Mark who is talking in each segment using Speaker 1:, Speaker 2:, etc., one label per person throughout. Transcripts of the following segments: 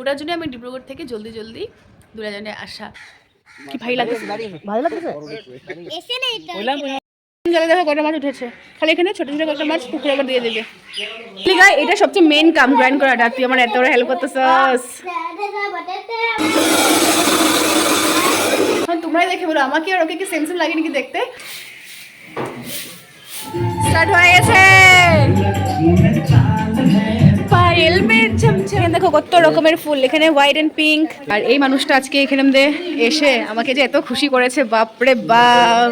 Speaker 1: ওটার জন্য আমি ডিব্রুগড় থেকে জলদি জলদি দুরাজনে আসা। কি ভাই লাগতেছে
Speaker 2: ভালো লাগতেছে
Speaker 1: জলে দেখো কটা মাছ উঠেছে। খালি এখানে ছোট ছোট কটা মাছ পুকুরে আবার দিয়ে দেবে। লিগা এটা সবচেয়ে মেন কাম গ্রাইন্ড করাটা তুই আমার এত বড় হেল্প করতেছস। এখন তোমরাই দেখে বলো আমাকে আর ওকে কি সেম সেম লাগে নাকি দেখতে? স্টার্ট হয়ে গেছে। পায়েল মে চমচম দেখো কত রকমের ফুল এখানে হোয়াইট এন্ড পিঙ্ক আর এই মানুষটা আজকে এখানে মধ্যে এসে আমাকে যে এত খুশি করেছে বাপরে বাপ।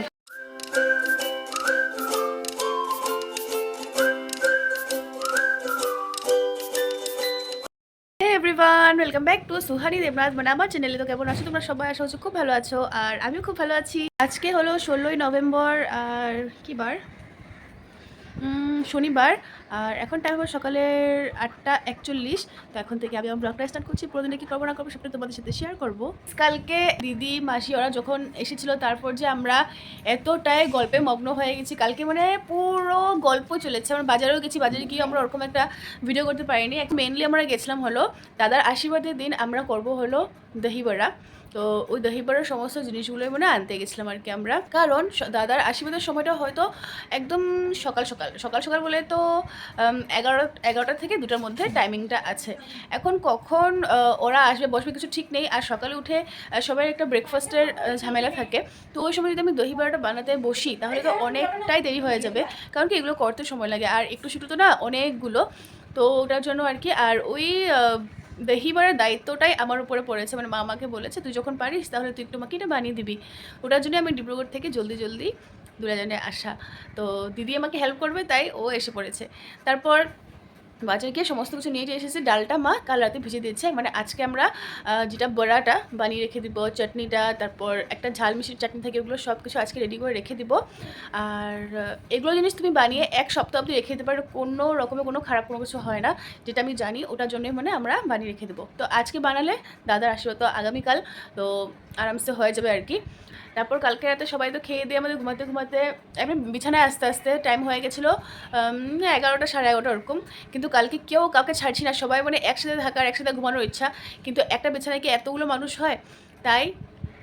Speaker 1: Everyone welcome back to Suhani Debnath মানে আমার চ্যানেলে তো কেমন আছো? তোমরা সবাই আশা হচ্ছে খুব ভালো আছো। আর আমিও খুব ভালো আছি। আজকে হলো ষোলোই নভেম্বর আর কি বার? শনিবার, আর এখন টাইম হলো সকালের আটটা একচল্লিশ। তো এখন থেকে আমি আমার ব্লগটা স্টার্ট করছি। প্রতিদিনে কি করব না করব সবটা তোমাদের সাথে শেয়ার করব। কালকে দিদি, মাসি ওরা যখন এসেছিল, তারপর যে আমরা এতটাই গল্পে মগ্ন হয়ে গেছি। কালকে মানে পুরো গল্প চলেছে। আমরা বাজারেও গেছি, বাজারে গিয়ে আমরা ওরকম একটা ভিডিও করতে পারিনি। মেনলি আমরা গেছিলাম হলো, দাদার আশীর্বাদের দিন আমরা করব হলো দহিবড়া। তো ওই দহিবড়ার সমস্ত জিনিসগুলোই মানে আনতে গেছিলাম আর কি আমরা। কারণ দাদার আশীর্বাদের সময়টা হয়তো একদম সকাল সকাল। সকাল সকাল বলে তো এগারো, এগারোটা থেকে দুটার মধ্যে টাইমিংটা আছে। এখন কখন ওরা আসবে বসবে কিছু ঠিক নেই। আর সকালে উঠে সবার একটা ব্রেকফাস্টের ঝামেলা থাকে। তো ওই সময় যদি আমি দহি বড়াটা বানাতে বসি, তাহলে তো অনেকটাই দেরি হয়ে যাবে। কারণ কি, এগুলো করতে সময় লাগে। আর একটু শুধু তো না, অনেকগুলো। তো ওটার জন্য আর কি, আর ওই আহ, দহিবড়ার দায়িত্বটাই আমার উপরে পড়েছে। মানে মা আমাকে বলেছে তুই যখন পারিস তাহলে তুই একটু আমাকে এটা বানিয়ে দিবি। ওটার জন্য আমি ডিব্রুগড় থেকে জলদি জলদি দুরাজনে আসা। তো দিদি আমাকে হেল্প করবে তাই ও এসে পড়েছে। তারপর বাজারে গিয়ে সমস্ত কিছু নিয়ে এসেছে, ডালটা মা কাল রাতে ভিজে দিচ্ছে মানে আজকে আমরা যেটা বড়াটা, বানিয়ে রেখে দিব, চাটনিটা, তারপর একটা ঝাল মিষ্টির চাটনি থাকে ওগুলো সব কিছু আজকে রেডি করে রেখে দিব। আর এগুলো জিনিস তুমি বানিয়ে এক সপ্তাহ অবধি রেখে দিতে পারো, কোনো রকমের কোনো খারাপ কোনো কিছু হয় না। যেটা আমি জানি, ওটার জন্যই মানে আমরা বানিয়ে রেখে দেবো। তো আজকে বানালে দাদার আশীর্বাদ, তো আগামীকাল, তো আরামসে হয়ে যাবে আর কি। তারপর কালকে রাতে সবাই তো খেয়ে দিয়ে আমাদের ঘুমাতে ঘুমাতে আমি বিছানায় আস্তে আস্তে টাইম হয়ে গেছিল এগারোটা সাড়ে এগারোটা ওরকম। কিন্তু কালকে কেউ কাউকে ছাড়ছি না, সবাই মানে একসাথে থাকার একসাথে ঘুমানোর ইচ্ছা। কিন্তু একটা বিছানায় কি এতগুলো মানুষ হয়? তাই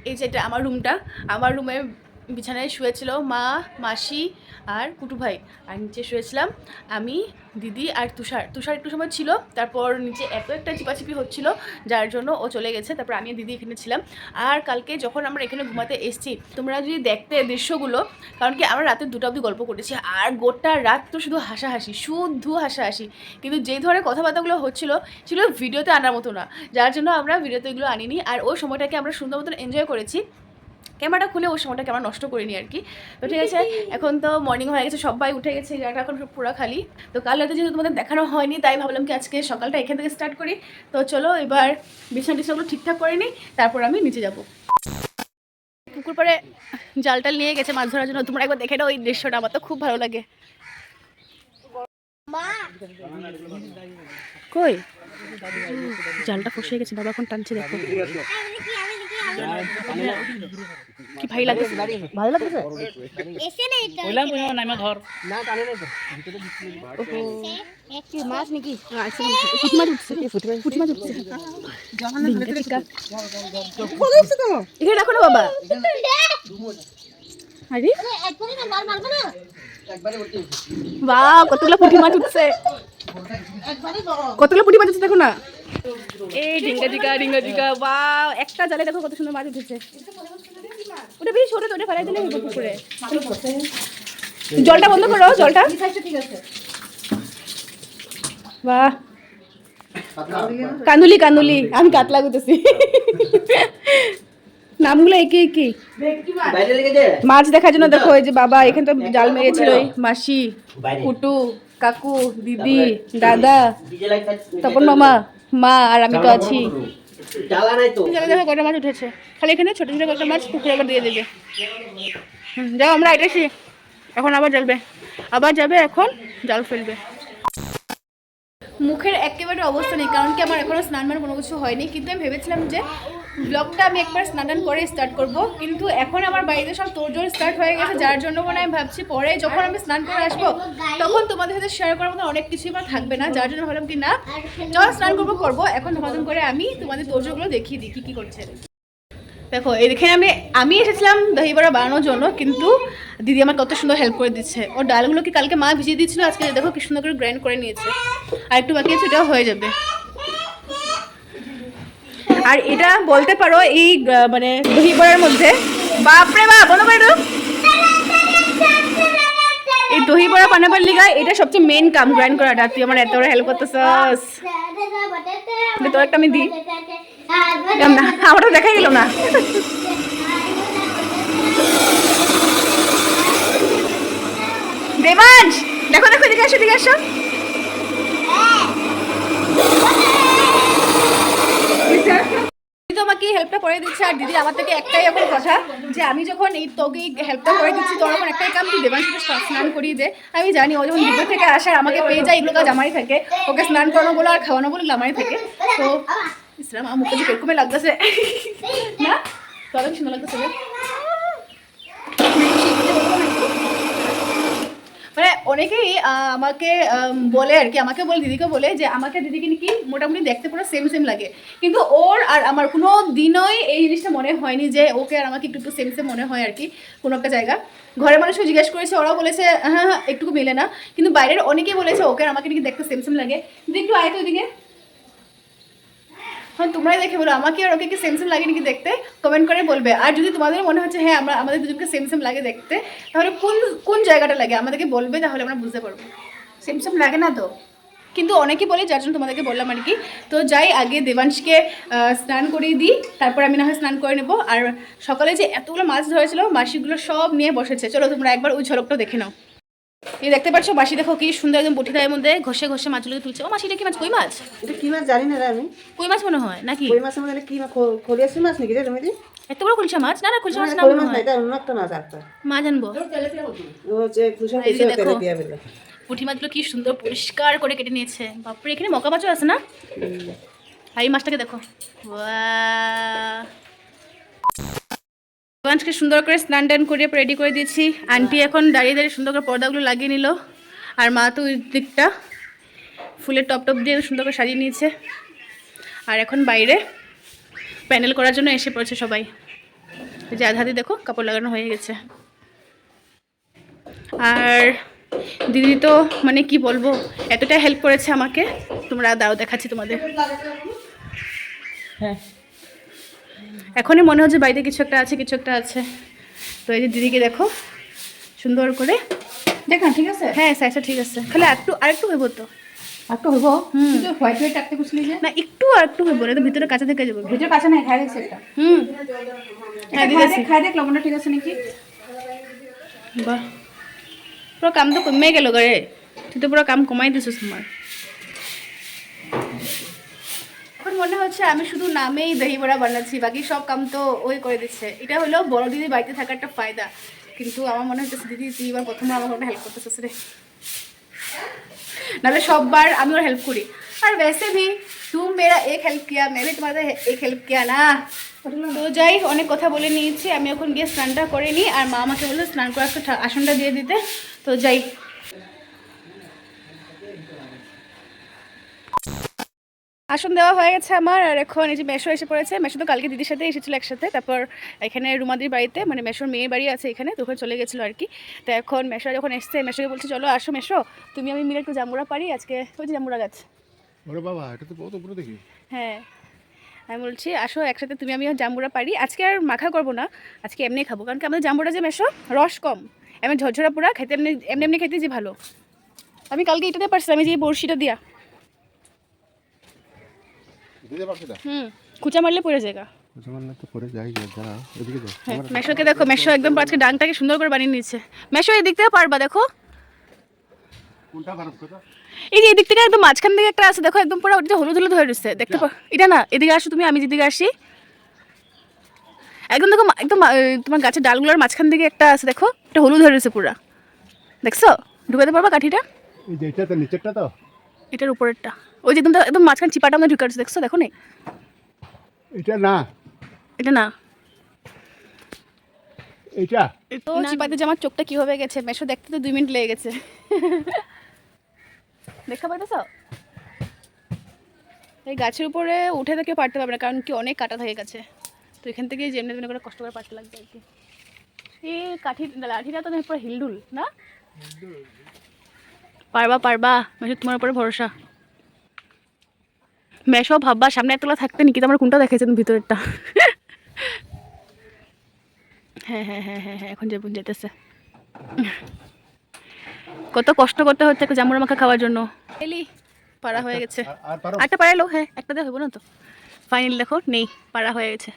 Speaker 1: এই যে এটা আমার রুমটা আমার রুমে বিছানায় শুয়েছিল মা, মাসি আর কুটু ভাই। আর নিচে শুয়েছিলাম আমি, দিদি আর তুষার। তুষার একটু সময় ছিল, তারপর নিচে এত একটা চিপাচিপি হচ্ছিল, যার জন্য ও চলে গেছে। তারপর আমি দিদি এখানে ছিলাম। আর কালকে যখন আমরা এখানে ঘুমাতে এসেছি, তোমরা যদি দেখতে দৃশ্যগুলো, কারণ কি আমরা রাতে দুটো অবধি গল্প করেছি, আর গোটা রাত তো শুধু হাসাহাসি শুধু হাসাহাসি। কিন্তু যেই ধরনের কথাবার্তাগুলো হচ্ছিল, সেগুলো ভিডিওতে আনার মতো না। যার জন্য আমরা ভিডিওতে এগুলো আনিনি, আর ওই সময়টাকে আমরা সুন্দর মতন এনজয় করেছি। ক্যামেরাটা খুলে ওই সময়টা ক্যামেরা নষ্ট করিনি আর কি। তো ঠিক আছে এখন তো মর্নিং হয়ে গেছে সবাই উঠে গেছে জায়গাটা এখন সব পুরো খালি। তো কাল রাতে যেহেতু তোমাদের দেখানো হয়নি তাই ভাবলাম কি আজকে সকালটা এখান থেকে স্টার্ট করি। তো চলো এবার বিছানা টিছানাগুলো ঠিকঠাক করে নিই তারপর আমি নিচে যাব। পুকুর পরে জালটাল নিয়ে গেছে মাছ ধরার জন্য তোমরা একবার দেখে নাও ওই দৃশ্যটা আমার তো খুব ভালো লাগে। কই? জালটা ফসে গেছে বাবা এখন টানছে দেখো। কি ভাই লাগে
Speaker 2: ভালো লাগতেছে
Speaker 3: কইলাম কইলাম নাইমা ধর
Speaker 2: না টানে নাই তো
Speaker 1: কি মাছ নাকি পুঁটি মাছ উঠছে পুঁটি মাছ উঠছে এখানে রাখো না বাবা আরে বা কতগুলো পুঁটি মাছ উঠছে। কতগুলো পুঁটি মাছ উঠছে দেখো না। এই ডিঙ্গা জিকা ডিঙ্গা জিকা বা একটা জালে দেখো কত সুন্দর মাছ উঠেছে। ওটা বেশি ওটা ফেলাই দিলে পুকুরে। জলটা বন্ধ করো জলটা। বাহ। কান্দুলি কান্দুলি আমি কাতলা গুতেছি। নামগুলো একে একে। মাছ দেখার জন্য দেখো এই যে বাবা এখানে তো জাল মেরেছিল মাসি কুটু কাকু দিদি দাদা তপন মামা। মা আর আমি তো আছি।
Speaker 2: জ্বালা নাই
Speaker 1: দেখো কটা মাছ উঠেছে? খালি এখানে ছোট ছোট কটা মাছ পুকুরে আবার দিয়ে দেবে। হুম, যাও আমরা এটাছি এখন আবার জ্বলবে। আবার যাবে এখন জাল ফেলবে। মুখের একেবারে অবস্থা নেই কারণ কি আমার এখনও স্নান মানে কোনো কিছু হয়নি। কিন্তু আমি ভেবেছিলাম যে ব্লগটা আমি একবার স্নান করে স্টার্ট করব। কিন্তু এখন আমার বাড়িতে সব তোড়জোড় স্টার্ট হয়ে গেছে, যার জন্য মনে আমি ভাবছি পরে যখন আমি স্নান করে আসব, তখন তোমাদের সাথে শেয়ার করার মতো অনেক কিছুই আমার থাকবে না, যার জন্য ভাবলাম কি না যখন স্নান করব করব। এখন ধমাধম করে আমি তোমাদের তোড়জোড়গুলো দেখিয়ে দিই, কী কী করছে। দেখো এখানে আমি আমি এসেছিলাম দহি বড়া বানানোর জন্য, কিন্তু দিদি আমার কত সুন্দর হেল্প করে দিচ্ছে। ওর ডালগুলো কি কালকে মা ভিজিয়ে দিচ্ছিল আজকে দেখো কি সুন্দর করে গ্রাইন্ড করে নিয়েছে। আর একটু বাকি আছে হয়ে যাবে। আর এটা বলতে পারো এই মানে দহি বড়ার মধ্যে। বাপরে বাপ বলো বাইরো। এই দহি বড়া বানাবার লিগা এটা সবচেয়ে মেন কাম গ্রাইন্ড করাটা। তুই আমার এত বড় হেল্প করতেছস। তোর একটা আমি দিই। না আমারটা দেখাই গেল না। দেবাঞ্জ দেখো দেখো এদিকে আসো এদিকে আসো। তো আমাকে হেল্পটা করে দিচ্ছে। আর দিদি আমার থেকে একটাই এখন কথা, যে আমি যখন এই তোকে হেল্পটা করে দিচ্ছি, তোর এখন একটাই কাম তুই দেবাংশুকে স্নান করিয়ে দে। আমি জানি ও যখন দুপুর থেকে আসার আমাকে পেয়ে যায় এগুলো কাজ আমারই থাকে। ওকে স্নান করানো বলো আর খাওয়ানো বলো আমারই থাকে। তো ইসলাম আমার মুখে যে কিরকমই লাগতেছে। না? তো অনেক লাগতেছে রে। মানে অনেকেই আমাকে বলে আর কি, আমাকে বলে, দিদিকে বলে যে আমাকে দিদিকে নাকি মোটামুটি দেখতে পুরো সেম সেম লাগে। কিন্তু ওর আর আমার কোনো দিনই এই জিনিসটা মনে হয়নি যে ওকে আর আমাকে একটু একটু সেম সেম মনে হয় আর কি, কোনো একটা জায়গা। ঘরের মানুষও জিজ্ঞেস করেছে, ওরাও বলেছে হ্যাঁ হ্যাঁ একটুকু মেলে না। কিন্তু বাইরের অনেকেই বলেছে, ওকে আর আমাকে নাকি দেখতে সেম সেম লাগে। দিদি, একটু আয় তো ওইদিকে। হ্যাঁ তোমরাই দেখে বলো। আমাকে আর ওকে কি সেম সেম লাগে নাকি দেখতে? কমেন্ট করে বলবে। আর যদি তোমাদের মনে হচ্ছে হ্যাঁ আমরা আমাদের দুজনকে সেম সেম লাগে দেখতে তাহলে কোন কোন জায়গাটা লাগে? আমাদেরকে বলবে তাহলে আমরা বুঝতে পারব। সেম সেম লাগে না তো? কিন্তু অনেকে বলে যার জন্য তোমাদেরকে বললাম আর কি। তো যাই আগে দেবাংশকে স্নান করিয়ে দিই। তারপর আমি না হয় স্নান করে নেব। আর সকালে যে এতগুলো মাছ ধরেছিল মাসিগুলো সব নিয়ে বসেছে। চলো তোমরা একবার ওই ঝলকটা দেখে নাও। এই দেখতে পাচ্ছ মাসি দেখো কি সুন্দর একদম বটিটার মধ্যে ঘষে ঘষে মাছগুলোকে তুলছে। ও মাসিটা কি মাছ? কই মাছ?
Speaker 2: এটা কি মাছ জানি না রে আমি।
Speaker 1: কই মাছ মনে হয়? নাকি?
Speaker 2: কই মাছের মধ্যে কি মাছ? খ- খলিয়াসি মাছ নাকি রে তুমি দি
Speaker 1: এত বড় কুলসা মাছ? না না কুলসা মাছ না
Speaker 2: কই মাছ না এটা অন্য একটা মাছ একটা
Speaker 1: মা জানব
Speaker 2: ও যে কুসুম
Speaker 1: এই যে
Speaker 2: কুসুম
Speaker 1: দেখো।
Speaker 2: তেলে দিয়া বেলা
Speaker 1: পুঁটি মাছগুলো কি সুন্দর পরিষ্কার করে কেটে নিয়েছে। বাপরে এখানে মকা মাছও আছে না? আর এই মাছটাকে দেখো। আজকে সুন্দর করে স্নান টান করে রেডি করে দিয়েছি। আন্টি এখন দাঁড়িয়ে দাঁড়িয়ে সুন্দর করে পর্দাগুলো লাগিয়ে নিল। আর মা তো ওই দিকটা ফুলের টপ টপ দিয়ে সুন্দর করে সাজিয়ে নিয়েছে। আর এখন বাইরে প্যান্ডেল করার জন্য এসে পড়েছে সবাই। যে আধাদি দেখো কাপড় লাগানো হয়ে গেছে। আর দিদি তো মানে কি বলব এতটা হেল্প করেছে আমাকে। তোমরা দাও দেখাচ্ছি তোমাদের।
Speaker 2: হ্যাঁ।
Speaker 1: এখনই মনে হচ্ছে বাড়িতে কিছু একটা আছে কিছু একটা আছে। তো এই যে দিদিকে দেখো সুন্দর করে
Speaker 3: দেখ ঠিক আছে?
Speaker 1: হ্যাঁ সাইজটা ঠিক আছে। খালি একটু আরেকটু হইব তো।
Speaker 3: একটু হইব?
Speaker 1: হুম।
Speaker 3: হোয়াইট হোয়াইট রাখতে বুঝলি যে?
Speaker 1: না একটু আর একটু হইব না তো ভিতরে কাঁচা থেকে যাব।
Speaker 3: কাছে নাই খাই দেখছি একটা
Speaker 1: হুম। দিদি
Speaker 3: দেখ খাই দেখ লবণটা ঠিক আছে নাকি?
Speaker 1: বাহ। পুরো কাম তো কমে গেল তুই তো পুরো কাম কমাই দিছিস তোমার এখন মনে হচ্ছে আমি শুধু নামেই দহি বড়া বানাচ্ছি বাকি সব কাম তো ওই করে দিচ্ছে এটা হলো বড় দিদি বাড়িতে থাকার একটা ফায়দা কিন্তু আমার মনে হচ্ছে দিদি তুই এবার প্রথমে আমাকে একটা হেল্প করতেছিস রে नाले सब बार আমি ওর হেল্প করি আর वैसे भी तुम मेरा एक हेल्प किया मैं भी तुम्हारा एक हेल्प किया ना তো যাই অনেক কথা বলে নিয়েছি আমি এখন গিয়ে স্নানটা করে নিই আর মা আমাকে বললো স্নান করে একটু ঠা- আসনটা দিয়ে দিতে তো যাই আসন দেওয়া হয়ে গেছে আমার আর এখন এই যে মেশো এসে পড়েছে। মেশো তো কালকে দিদির সাথে এসেছিল একসাথে। তারপর এখানে রুমাদির বাড়িতে মানে মেশোর মেয়ের বাড়ি আছে এখানে তো ওখানে চলে গেছিল আর কি। তো এখন মেশো যখন এসছে মেশোকে বলছে চলো আসো মেশো তুমি আমি মিলে একটু জামুরা পারি আজকে ওই যে জামুরা গাছ।
Speaker 4: ওরে বাবা এটা তো বহুত উপরে দেখি।
Speaker 1: হ্যাঁ আমি বলছি আসো একসাথে তুমি আমি জাম্বুরা পারি। আজকে আর মাখা করব না আজকে এমনি খাব। কারণ কি আমাদের জাম্বুরা যে মেশো রস কম। এমনি ঝরঝরা পুরা খেতে এমনি এমনি এমনি খেতে যে ভালো। আমি কালকে এটাতে পারছিলাম আমি যে বড়শিটা দিয়া।
Speaker 4: পারছি
Speaker 1: হুম কুচা মারলে পড়ে জায়গা
Speaker 4: মুসলমান তো পরে যাই যা যা এদিকে যা।
Speaker 1: হ্যাঁ মেশোকে দেখো মেশো একদম আজকে ডাংটাকে সুন্দর করে বানিয়ে নিয়েছে। মেশো এই দিক থেকে পারবা দেখো।
Speaker 4: কোনটা খারাপ কথা
Speaker 1: এই যে এদিক থেকে একদম মাঝখান দিকে একটা আছে দেখো একদম পুরো ওটা হলুদ হলুদ হয়ে রয়েছে। দেখতে পা এটা না এদিকে আসো তুমি আমি যেদিকে আসি। একদম দেখো একদম তোমার গাছের ডালগুলোর মাঝখান দিকে একটা আছে দেখো এটা হলুদ হয়ে রয়েছে পুরা। দেখছ? ঢুকাতে পারবা কাঠিটা?
Speaker 4: এই যে এটা তো নিচেরটা তো?
Speaker 1: এটার উপরেরটা। ওই যে একদম একদম মাঝখান চিপাটা আমরা ঢুকে দেখছ? দেখো নেই
Speaker 4: এটা না।
Speaker 1: এটা না।
Speaker 4: এইটা?
Speaker 1: তো চিপাতে যে আমার চোখটা কীভাবে গেছে? মেশো দেখতে তো দুই মিনিট লেগে গেছে। দেখা পাইতেছ? এই গাছের উপরে উঠে থেকে পারতে পারবে না কারণ কি অনেক কাটা থাকে গাছে। তো এখান থেকে যেমনি তেমনি করে কষ্ট করে পারতে লাগবে আর কি। এই কাঠি লাঠিটা তো পুরো হিলডুল না? পারবা পারবা। মেশো তোমার উপরে ভরসা। মেশো ভাববা সামনে একতলা থাকতে নাকি? আমার কোনটা দেখেছেন ভিতরেরটা? হ্যাঁ হ্যাঁ হ্যাঁ হ্যাঁ হ্যাঁ এখন যাবুন যেতেছে। কত কষ্ট করতে হচ্ছে একটা জামুর মাখা খাওয়ার জন্য। এলি পাড়া হয়ে গেছে। আরেকটা পাড়ালো হ্যাঁ একটা দিয়ে হইব না তো। ফাইনাল দেখো নেই পাড়া হয়ে গেছে।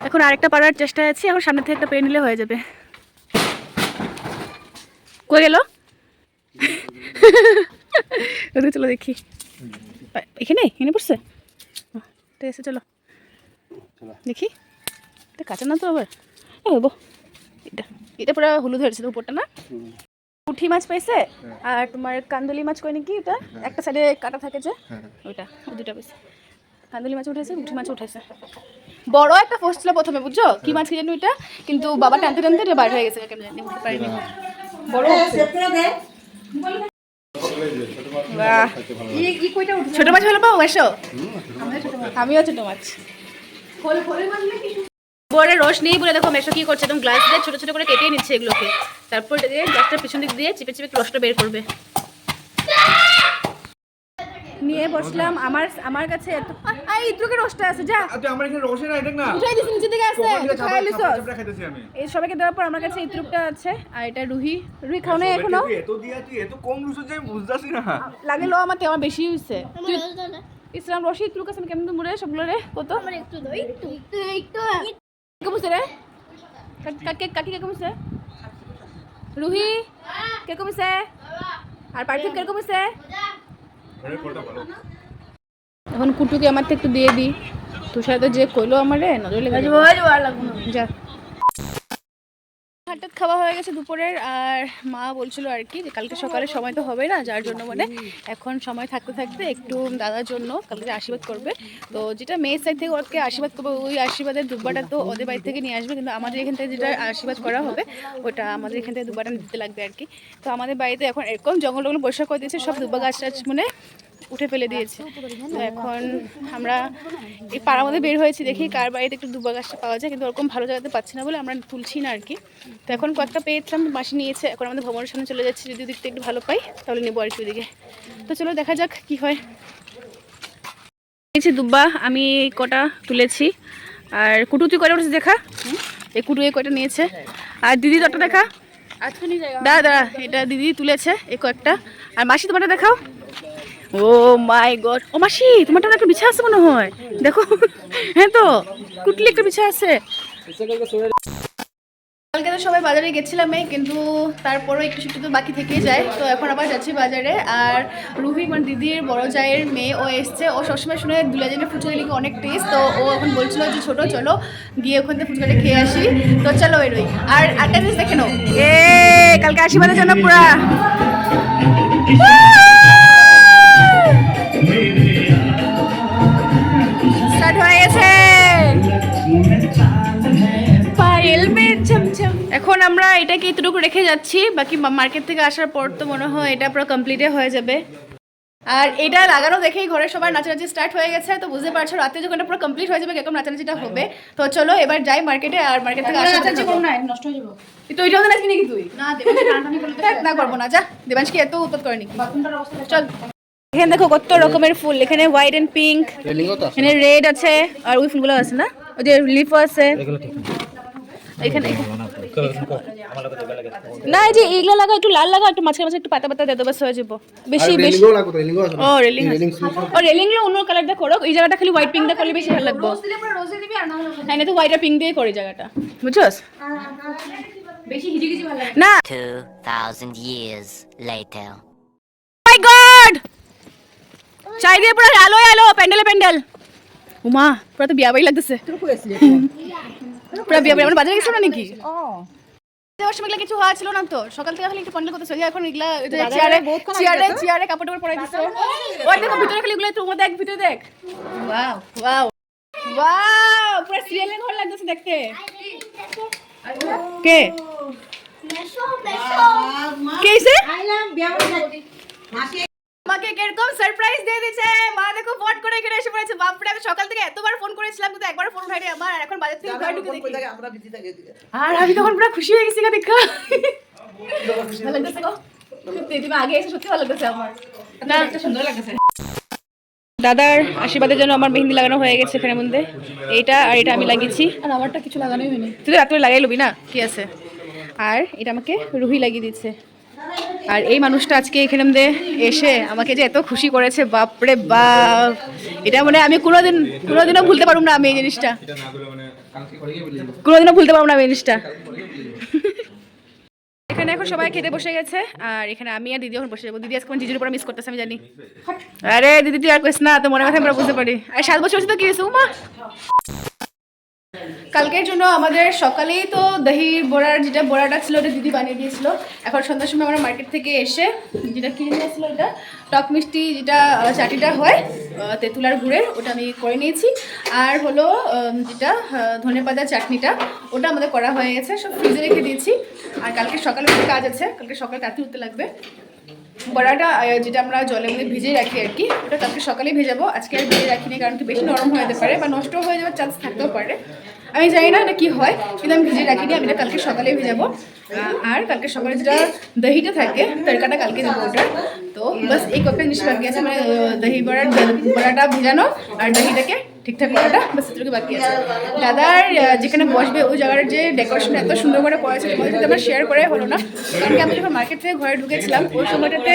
Speaker 1: এখন আরেকটা পাড়ার চেষ্টা আছি এখন সামনে থেকে একটা পেয়ে নিলে হয়ে যাবে। কই গেল? চলো দেখি। এখানে এখানে পড়ছে? ঠিক আছে চলো। দেখি। এটা কাঁচা না তো আবার? এ হইব এটা এটা পুরো হলুদ হয়েছে তো উপরটা না? পুঁঠি মাছ পাইছে আর তোমার কান্দুলি মাছ কই নাকি এটা? একটা সাইডে কাটা থাকে যে ওইটা ওই দুটা পাইছে। কান্দুলি মাছ উঠেছে পুঁঠি মাছ উঠেছে বড় একটা ফোর্স ছিল প্রথমে বুঝছ? কি মাছ কি জানি ওইটা? কিন্তু বাবা টানতে টানতে এটা বার হয়ে গেছে কেমন জানি বুঝতে পারিনি। বড় বাহ
Speaker 3: ই কইটা উঠছে
Speaker 1: ছোট মাছ হলো পাও এসো। আমিও ছোট মাছ। বড়ের রস নেই বলে দেখো মেশো কি করছে? একদম গ্লাস দিয়ে ছোট ছোট করে কেটে নিচ্ছে এগুলোকে। তারপর গ্লাসটা পিছন দিক দিয়ে চিপে চিপে রসটা বের করবে। নিয়ে বসলাম। আমার আমার কাছে এত আই ইদ্রুকে রসটা আছে যা।
Speaker 5: আমার এখানে রসে না এটা না।
Speaker 1: উঠাই দিছি নিচে থেকে আছে। খাই
Speaker 5: চাপড়া খাইতেছি আমি।
Speaker 1: এই সবাইকে দেওয়ার পর আমার কাছে ইদ্রুকটা আছে। আর এটা রুহি। রুহি খাও না
Speaker 5: এখনও? এত দিয়া তুই এত কম রুসে যে আমি বুঝতাছি না।
Speaker 1: লাগে লো আমার আমার বেশি হইছে। ইসলাম রশি ইদ্রুক আছে কেমন মুড়ে সবগুলো রে কত? আমার একটু দাও একটু। একটু কে বুঝছে রে? কাকি কাকি কে কমছে? রুহি কে কমছে? আর পার্থিব কে কমছে? এখন কুটুকে আমার থেকে একটু দিয়ে দিই। তুষার তো যে কইলো আমারে নজর লেগে যা। হঠাৎ খাওয়া হয়ে গেছে দুপুরের, আর মা বলছিল আর কি যে কালকে সকালে সময় তো হবে না, যার জন্য মানে এখন সময় থাকতে থাকতে একটু দাদার জন্য কালকে আশীর্বাদ করবে। তো যেটা মেয়ের সাইড থেকে ওকে আশীর্বাদ করবে, ওই আশীর্বাদের দুব্বাটা তো ওদের বাড়ি থেকে নিয়ে আসবে, কিন্তু আমাদের এখান থেকে যেটা আশীর্বাদ করা হবে, ওটা আমাদের এখান থেকে দুব্বাটা দিতে লাগবে আর কি। তো আমাদের বাড়িতে এখন এরকম জঙ্গল টঙ্গল পরিষ্কার করে দিয়েছে, সব দুব্বা গাছ টাছ মানে উঠে ফেলে দিয়েছে। তো এখন আমরা এই পাড়ার মধ্যে বের হয়েছি দেখি কার বাড়িতে একটু দুবা গাছটা পাওয়া যায় কিন্তু ওরকম ভালো জায়গাতে পাচ্ছি না বলে আমরা তুলছি না আর কি তো এখন কয়েকটা পেয়েছিলাম মাসি নিয়েছে এখন আমাদের ভবনের সামনে চলে যাচ্ছি যদি দিকটা একটু ভালো পাই তাহলে নেব আর কি ওদিকে। তো চলো দেখা যাক কি হয়। নিয়েছি দুব্বা আমি কটা তুলেছি। আর কুটু তুই কটা উঠেছে দেখা? এই কুটু এই কয়টা নিয়েছে। আর দিদি তোরটা দেখা? দাঁড়া দাঁড়া এটা দিদি তুলেছে এই কয়েকটা। আর মাসি তোমারটা দেখাও। ও মাই গড। ও মাসি তোমারটা একটা বিছা আছে মনে হয়। দেখো হ্যাঁ তো কুটলি একটা বিছা আছে। কালকে তো সবাই বাজারে গেছিলাম এই কিন্তু তারপরও একটু একটু তো বাকি থেকেই যায়। তো এখন আবার যাচ্ছি বাজারে। আর রুহি মানে দিদির বড় জায়ের মেয়ে ও এসছে। ও সবসময় শুনে দুলাজনের ফুচকা লিখে অনেক টেস্ট তো ও এখন বলছিল যে ছোটো চলো গিয়ে ওখান থেকে ফুচকাটা খেয়ে আসি। তো চলো বেরোই আর একটা জিনিস দেখে নাও। এ কালকে আশীর্বাদের জন্য পুরা। আমরা এটাকে এতটুকু রেখে যাচ্ছি বাকি মার্কেট থেকে আসার পর তো মনে হয় এটা পুরো কমপ্লিটে হয়ে যাবে। আর এটা লাগানো দেখেই ঘরে সবার নাচানাচি স্টার্ট হয়ে গেছে তো বুঝতে পারছ রাতে যখন এটা পুরো কমপ্লিট হয়ে যাবে কীরকম নাচানাচিটা হবে। তো চলো এবার যাই মার্কেটে আর মার্কেট থেকে আসার
Speaker 3: আচ্ছা করো না নষ্ট হয়ে যাব।
Speaker 1: তো ওইটাও নাচবি নাকি তুই?
Speaker 3: না টানটানি
Speaker 1: করব না যা। দেবাংশ এত উৎপাত করে নাকি। চল। এখানে দেখো কত রকমের ফুল এখানে হোয়াইট এন্ড পিঙ্ক এখানে রেড আছে আর ওই ফুলগুলো আছে না? ওই যে লিফও আছে। এখানে না এই যে এগুলো লাগা একটু লাল লাগা একটু মাঝখানে মাঝে একটু পাতা পাতা দিয়ে দেবো হয়ে যাব। বেশি বেশি। ও রেলিং ও রেলিংগুলো অন্য কালার দিয়ে করো এই জায়গাটা খালি হোয়াইট পিঙ্ক দিয়ে করলে বেশি ভালো লাগবে। হ্যাঁ না তো হোয়াইট আর পিঙ্ক দিয়ে করি জায়গাটা। বুঝছস?
Speaker 3: বেশি হিজিগিজি ভালো লাগে।
Speaker 1: না।
Speaker 6: 2,000 years later.
Speaker 1: মাই গড চারিদিকে পুরো আলো আলো প্যান্ডেলে প্যান্ডেল। উমা পুরো তো বিয়া বাড়ি লাগতেছে। পুরো বিয়া আমরা বাজারে গেছিলাম না নাকি? যাওয়ার সময় কিছু হওয়া ছিল না তো? সকাল থেকে খালি একটু প্যান্ডেল করতে চলে এখন এগুলা চেয়ারে চেয়ারে চেয়ারে কাপড় টাপড় পরাই ওই দেখো ভিতরে খালি এগুলো একটু দেখ ভিতরে দেখ। ওয়াও ওয়াও ওয়াও পুরো সিরিয়ালের ঘর লাগতেছে দেখতে। কে? আমাকে কীরকম সারপ্রাইজ দিয়ে দিয়েছে। মা দেখো ফট করে এখানে এসে পড়েছে। বাপরে আমি সকাল থেকে এতবার ফোন করেছিলাম কিন্তু একবার ফোন উঠাইনি আমার। এখন বাজার থেকে ঘরে ঢুকে দেখি। আর আমি তখন পুরো খুশি হয়ে গেছি দেখা। ভালো লাগতেছে গো? তুমি আগে এসে সত্যি ভালো লাগতেছে আমার। না
Speaker 3: সুন্দর লাগছে
Speaker 1: দাদার আশীর্বাদের জন্য আমার মেহেন্দি লাগানো হয়ে গেছে এখানের মধ্যে। এইটা আর এটা আমি লাগিয়েছি।
Speaker 3: আর আমারটা কিছু লাগানোই হয়নি।
Speaker 1: তুই রাত্রে লাগাই লবি না? কি আছে? আর এটা আমাকে রুহি লাগিয়ে দিচ্ছে আর এই মানুষটা আজকে এখানে এসে আমাকে যে এত খুশি করেছে, বাপরে বাপ। এটা মানে আমি কোনোদিন, কোনোদিনও ভুলতে পারব না আমি এই জিনিসটা। কোনোদিনও ভুলতে পারব না আমি এই জিনিসটা। এখানে এখন সবাই খেতে বসে গেছে, আর এখানে আমি আর দিদি এখন বসে যাব। দিদি আজকে জিজুর উপর মিস করতেছে, আমি জানি। আরে, দিদি তুই আর কইস না তো মনে কথা আমরা বুঝতে পারি। আর, সাত বছর তো কি উমা? কালকের জন্য আমাদের সকালেই তো দহি বড়ার, যেটা বড়াটা ছিল ওটা দিদি বানিয়ে দিয়েছিল। এখন সন্ধ্যার সময় আমরা মার্কেট থেকে এসে যেটা কিনে নিয়ে আসলো ওটা, টক মিষ্টি যেটা চাটিটা হয় তেঁতুলার গুড়ের ওটা আমি করে নিয়েছি। আর হলো যেটা ধনে পাতা চাটনিটা, ওটা আমাদের করা হয়ে গেছে, সব ফ্রিজে রেখে দিয়েছি। আর কালকে সকালে কাজ আছে? কালকে সকালে তাড়াতাড়ি উঠতে লাগবে। বড়াটা যেটা আমরা জলের মধ্যে ভিজিয়ে রাখি আর কি, ওটা কালকে সকালেই ভেজাবো। আজকে আর ভিজিয়ে রাখিনি, কারণ কি বেশি নরম হয়ে যেতে পারে বা নষ্ট হয়ে যাওয়ার চান্স থাকতেও পারে। আমি জানি না এটা কি হয়, কিন্তু আমি ভিজিয়ে রাখিনি, আমি এটা কালকে সকালে ভেজাবো। আর কালকে সকালে যেটা দহিটা থাকে, তরকাটা কালকে দেবো ওটা। তো, বাস এই কয়েকটা জিনিস বাকি আছে মানে দহি বড়ার, বড়াটা ভিজানো আর দহিটাকে ঠিকঠাক করাটা বাস এটুকু বাকি আছে। দাদার যেখানে বসবে, ওই জায়গার যে ডেকোরেশন এত সুন্দর করে করেছে তোমাদের সাথে আমার শেয়ার করে হলো না, কারণ কি আমি যখন মার্কেট থেকে ঘরে ঢুকেছিলাম, ওই সময়টাতে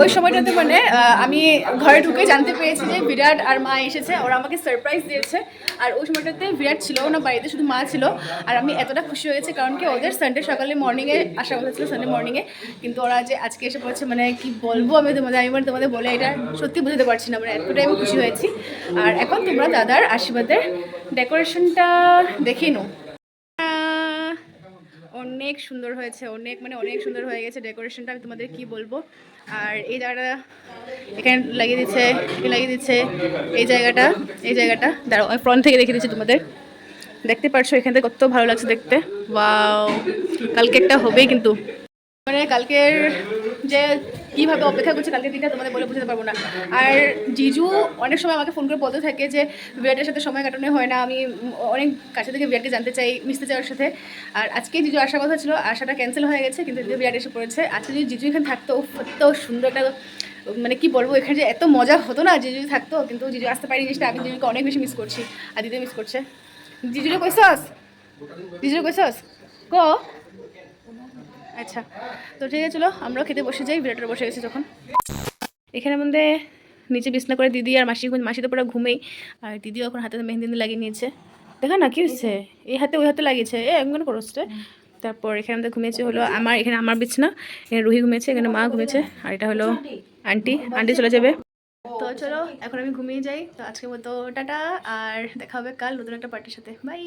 Speaker 1: ওই সময়টাতে মানে আমি ঘরে ঢুকে জানতে পেরেছি যে বিরাট আর মা এসেছে, ওরা আমাকে সারপ্রাইজ দিয়েছে। আর ওই সময়টাতে বিরাট ছিল না, বাড়িতে শুধু মা ছিল। আর আমি এতটা খুশি হয়ে গেছি কারণ কি ওদের সানডে সকালে মর্নিংয়ে আসা কথা ছিল সানডে মর্নিংয়ে কিন্তু ওরা যে আজকে এসে পড়েছে মানে কি বলব আমি তোমাদের, আমি মানে তোমাদের বলে এটা সত্যি বুঝতে পারছি না মানে এতটাই আমি খুশি হয়েছি। আর এখন তোমরা দাদার আশীর্বাদের ডেকোরেশনটা দেখে নো অনেক সুন্দর হয়েছে, অনেক মানে অনেক সুন্দর হয়ে গেছে ডেকোরেশনটা, আমি তোমাদের কি বলব? আর এই জায়গাটা এখানে লাগিয়ে দিচ্ছে লাগিয়ে দিচ্ছে, এই জায়গাটা এই জায়গাটা। দাঁড়াও, আমি ফ্রন্ট থেকে দেখিয়ে দিচ্ছি তোমাদের। দেখতে পারছ এখান থেকে কত ভালো লাগছে দেখতে? ওয়াও, কালকে একটা হবেই কিন্তু। মানে কালকের যে কীভাবে অপেক্ষা করছে কালকের দিনটা তোমাদের বলে বোঝাতে পারব না। আর জিজু অনেক সময় আমাকে ফোন করে বলতে থাকে যে, বিরাটের সাথে সময় কাটানো হয় না, আমি অনেক কাছে থেকে বিরাটকে জানতে চাই, মিশতে চাই ওর সাথে। আর আজকে জিজু আসার কথা ছিল, আশাটা ক্যান্সেল হয়ে গেছে, কিন্তু বিরাট এসে পড়েছে। আজকে যদি জিজু এখানে থাকতো এত সুন্দর একটা মানে কি বলব, এখানে যে এত মজা হতো না জিজু থাকতো, কিন্তু জিজু আসতে পারি জিনিসটা, আমি জিজুকে অনেক বেশি মিস করছি আর দিদি মিস করছে। জিজুরে কইসস জিজুরে কইসস ক? আচ্ছা তো ঠিক আছে, চলো, আমরাও খেতে বসে যাই, বিরাটরা বসে গেছি যখন। এখানে মধ্যে নিচে বিছনা করে দিদি আর মাসি মাসি তো পুরো ঘুমেই, আর দিদিও এখন হাতে মেহেন্দি লাগিয়ে নিয়েছে। দেখা না, কি হচ্ছে এই হাতে, ওই হাতে লাগিয়েছে। এ, এমন করছে তারপর এখানে আমাদের ঘুমিয়েছে হলো আমার, এখানে আমার বিছনা, এখানে রুহি ঘুমিয়েছে, এখানে মা ঘুমিয়েছে, আর এটা হলো আন্টি আন্টি চলে যাবে। তো চলো, এখন আমি ঘুমিয়ে যাই, তো আজকের মতো টাটা, আর দেখা হবে কাল নতুন একটা পার্টির সাথে। বাই